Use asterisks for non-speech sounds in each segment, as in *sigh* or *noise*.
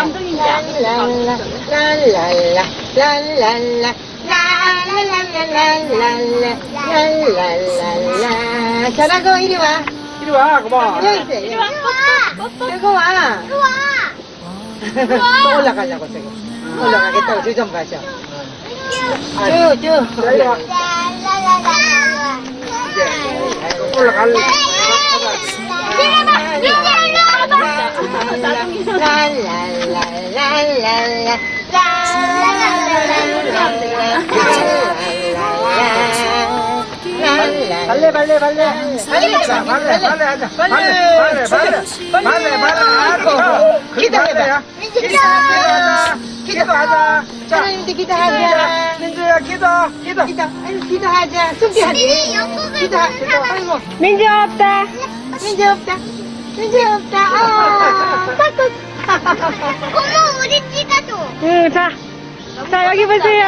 깜둥이인데. 랄랄라 랄랄라 랄랄라 랄랄랄랄랄랄랄랄라. 잘하고 이리 와. 이리 와, 그만. 여기 있어 이리 와. 들고 와. *laughs* 또 올라가려고 저기. 올라가겠다고 저좀 가셔 쭉쭉. 자, 이리 와. 이제 올라갈래. 발레, 발레, 발레. 자, 발레, 발레 하자. 발레, 발레, 발레. 발레. 그게 기도해봐. 기도하자. 기도하자. 자, 하나님께 기도하자 민주야, 기도, 기도. 기도하자 숙제하지 기도하 아이고 민지 없다. 민재 없다 민재 없다 *laughs* 아 고모 우리 찍어줘. 응, 자. 자, 여기 보세요.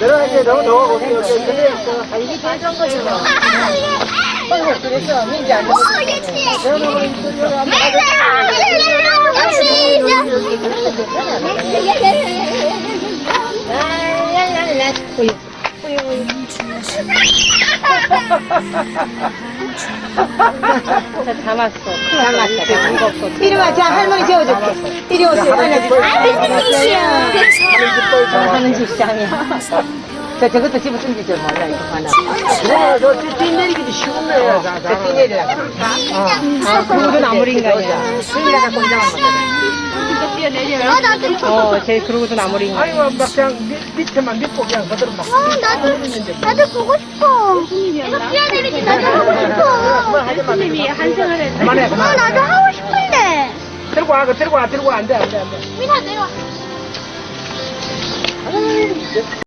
내려가, 이제 너무 더워. 여기, 여기, 여기. 아, 이게 좋은 거죠 아이고 그래서 민재 안 오, 예지. 랄랄랄라 자, 담았어. 담았어. 이리 와 자 할머니 재워줄게. 이리 오세요 하는 집상이야 저 저것도 집어 줄 몰라 이거 하나. 저, 저, 뛰- 뛰내리기도 쉬운데. 자, 자, 저 뛰내리라 아, 그거도 나물인가요? 수인이가 갖고 온다고 하 거든 어, 나도. 어, 제 그러고도 나물인가. 아이고, 막 그냥 밑, 밑에만 믿고 그냥 그대로 막. 어, 나도, 나도 보고 싶어. 이거 뛰어내리기 나도 하고 싶어. 예수님이 한승을 했다. 그만해, 어, 그만해. 나도 하고 싶은데. 들고 와, 들고 와, 들고 와. 안 돼, 안 돼, 안 돼. 민아, 내려와.